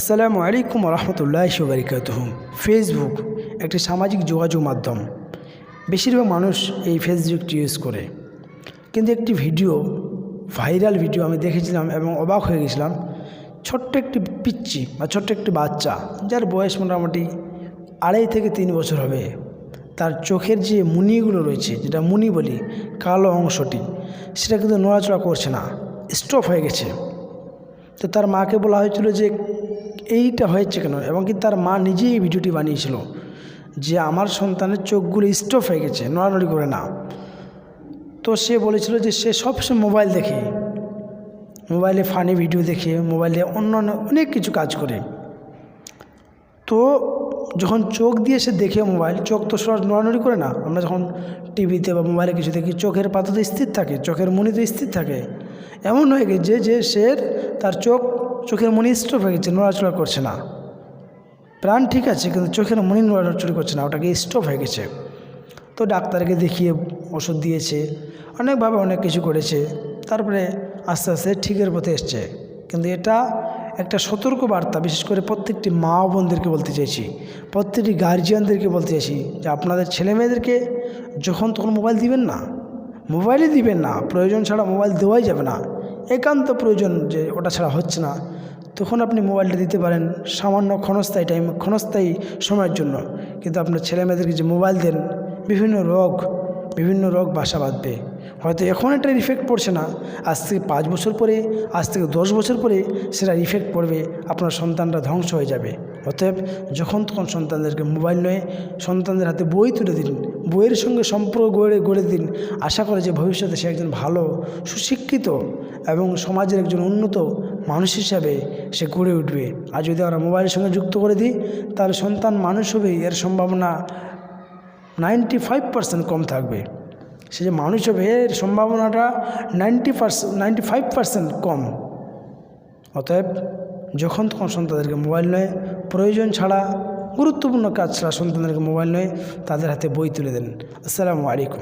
আসসালামু আলাইকুম রহমতুল্লাহ বারিকাত ফেসবুক একটি সামাজিক যোগাযোগ মাধ্যম। বেশিরভাগ মানুষ এই ফেসবুকটি ইউজ করে। কিন্তু একটি ভিডিও ভাইরাল ভিডিও আমি দেখেছিলাম এবং অবাক হয়ে গেছিলাম। ছোট্ট একটি পিচ্চি বা ছোট্ট একটি বাচ্চা, যার বয়স মোটামুটি আড়াই থেকে তিন বছর হবে, তার চোখের যে মুনিগুলো রয়েছে, যেটা মুনি বলি, কালো অংশটি, সেটা কিন্তু নড়াচড়া করছে না স্টপ হয়ে গেছে। তো তার মাকে বলা হয়েছিল যে এইটা হয়েছে কেন? এবং কি তার মা নিজেই এই ভিডিওটি বানিয়েছিল যে আমার সন্তানের চোখগুলো স্টপ হয়ে গেছে, নড়ানড়ি করে না। তো সে বলেছিল যে সে সবসময় মোবাইল দেখে মোবাইলে ফানি ভিডিও দেখে মোবাইলে অন্য অনেক কিছু কাজ করে। তো যখন চোখ দিয়ে সে দেখে মোবাইল চোখ তো সব নড়ানড়ি করে না। আমরা যখন টিভিতে বা মোবাইলে কিছু দেখি, চোখের পাতা তো স্থির থাকে, চোখের মনি তো স্থির থাকে। এমন হয়ে গেছে যে সে তার চোখ চোখের মনি স্টপ হয়ে গেছে নড়াচড়া করছে না। প্রাণ ঠিক আছে, কিন্তু চোখের মনি নড়াচড়ি করছে না, ওটাকে স্টপ হয়ে গেছে। তো ডাক্তারকে দেখিয়ে ওষুধ দিয়েছে, অনেকভাবে অনেক কিছু করেছে, তারপরে আস্তে আস্তে ঠিকের পথে এসছে। কিন্তু এটা একটা সতর্ক বার্তা বিশেষ করে প্রত্যেকটি মা বোনদেরকে বলতে চাইছি প্রত্যেকটি গার্জিয়ানদেরকে বলতে চাইছি যে আপনাদের ছেলে মেয়েদেরকে যখন তখন মোবাইল দিবেন না। মোবাইলই দিবেন না, প্রয়োজন ছাড়া মোবাইল দেওয়াই যাবে না। একান্ত প্রয়োজন যে ওটা ছাড়া হচ্ছে না। তখন আপনি মোবাইলটা দিতে পারেন সামান্য ক্ষণস্থায়ী টাইম ক্ষণস্থায়ী সময়ের জন্য। কিন্তু আপনার ছেলে মেয়েদেরকে যে মোবাইল দেন, বিভিন্ন রোগ বিভিন্ন রোগ বাসা বাঁধবে। হয়তো এখন একটা ইফেক্ট পড়ছে না, আজ থেকে পাঁচ বছর পরে, আজ থেকে দশ বছর পরে সেটা ইফেক্ট পড়বে, আপনার সন্তানরা ধ্বংস হয়ে যাবে। অতএব যখন তখন সন্তানদেরকে মোবাইল নয়, সন্তানদের হাতে বই তুলে দিন, বইয়ের সঙ্গে সম্পর্ক গড়ে গড়ে দিন। আশা করে যে ভবিষ্যতে সে একজন ভালো, সুশিক্ষিত এবং সমাজের একজন উন্নত মানুষ হিসাবে সে গড়ে উঠবে। আর যদি আমরা মোবাইলের সঙ্গে যুক্ত করে দিই, তাহলে সন্তান মানুষ হবে এর সম্ভাবনা নাইনটি ফাইভ পার্সেন্ট কম থাকবে। সে যে মানুষ হবে, এর সম্ভাবনাটা ninety percent ninety five percent কম। অতএব যখন তখন সন্তানদেরকে মোবাইল নয়, প্রয়োজন ছাড়া, গুরুত্বপূর্ণ কাজ ছাড়া সন্তানদেরকে মোবাইল নয়, তাদের হাতে বই তুলে দেন। আসসালামু আলাইকুম।